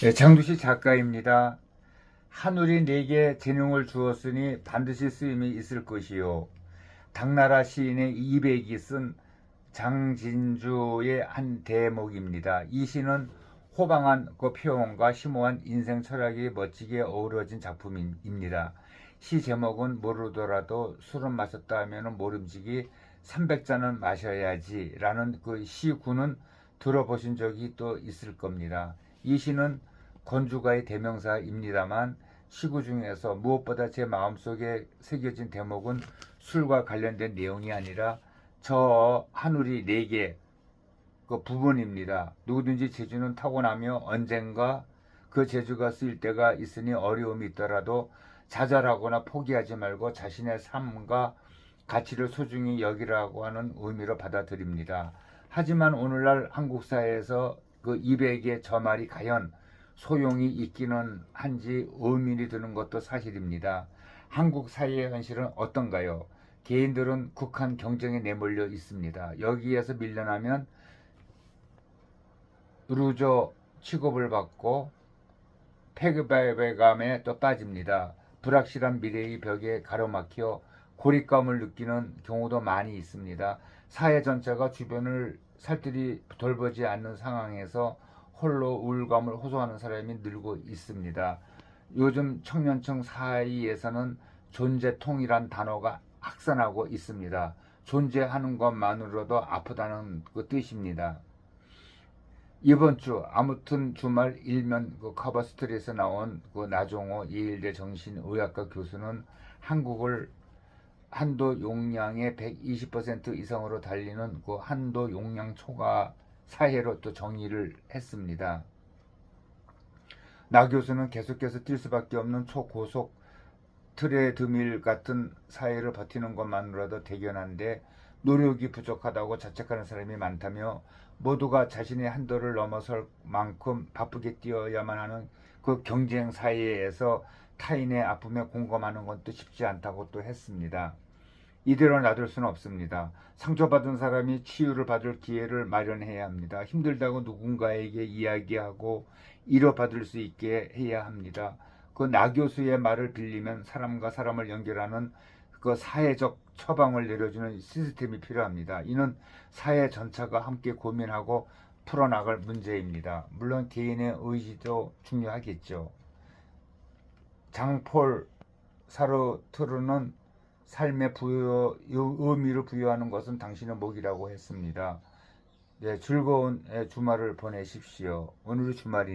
네, 장두시 작가입니다. 하늘이 내게 재능을 주었으니 반드시 쓰임이 있을 것이요. 당나라 시인의 이백이 쓴 장진주의 한 대목입니다. 이 시는 호방한 그 표현과 심오한 인생 철학이 멋지게 어우러진 작품입니다. 시 제목은 모르더라도 술은 마셨다 하면 모름지기 300잔은 마셔야지 라는 그 시구는 들어보신 적이 또 있을 겁니다. 이 시는 건주가의 대명사입니다만 시구 중에서 무엇보다 제 마음속에 새겨진 대목은 술과 관련된 내용이 아니라 저 하늘이 네개 그 부분입니다. 누구든지 재주는 타고나며 언젠가 그 재주가 쓰일 때가 있으니 어려움이 있더라도 좌절하거나 포기하지 말고 자신의 삶과 가치를 소중히 여기라고 하는 의미로 받아들입니다. 하지만 오늘날 한국 사회에서 그 200의 저 말이 과연 소용이 있기는 한지 의문이 드는 것도 사실입니다. 한국 사회의 현실은 어떤가요? 개인들은 국한 경쟁에 내몰려 있습니다. 여기에서 밀려나면 루저 취급을 받고 폐급감에 또 빠집니다. 불확실한 미래의 벽에 가로막혀 고립감을 느끼는 경우도 많이 있습니다. 사회 전체가 주변을 살뜰히 돌보지 않는 상황에서 홀로 우울감을 호소하는 사람이 늘고 있습니다. 요즘 청년층 사이에서는 존재통이란 단어가 확산하고 있습니다. 존재하는 것만으로도 아프다는 그 뜻입니다. 이번 주 아무튼 주말 일면 그 커버 스토리에서 나온 그 나종호 예일대 정신의학과 교수는 한국을 한도 용량의 120% 이상으로 달리는 그 한도 용량 초과 사회로 또 정의를 했습니다. 나 교수는 계속해서 뛸 수밖에 없는 초고속 트레드밀 같은 사회를 버티는 것만으로도 대견한데 노력이 부족하다고 자책하는 사람이 많다며 모두가 자신의 한도를 넘어설 만큼 바쁘게 뛰어야만 하는 그 경쟁 사회에서 타인의 아픔에 공감하는 것도 쉽지 않다고 또 했습니다. 이대로 놔둘 수는 없습니다. 상처받은 사람이 치유를 받을 기회를 마련해야 합니다. 힘들다고 누군가에게 이야기하고 위로받을 수 있게 해야 합니다. 그 나 교수의 말을 빌리면 사람과 사람을 연결하는 그 사회적 처방을 내려주는 시스템이 필요합니다. 이는 사회 전체가 함께 고민하고 풀어나갈 문제입니다. 물론 개인의 의지도 중요하겠죠. 장폴 사르트르는 삶의 부여, 의미를 부여하는 것은 당신의 목이라고 했습니다. 네, 즐거운 주말을 보내십시오. 오늘이 주말이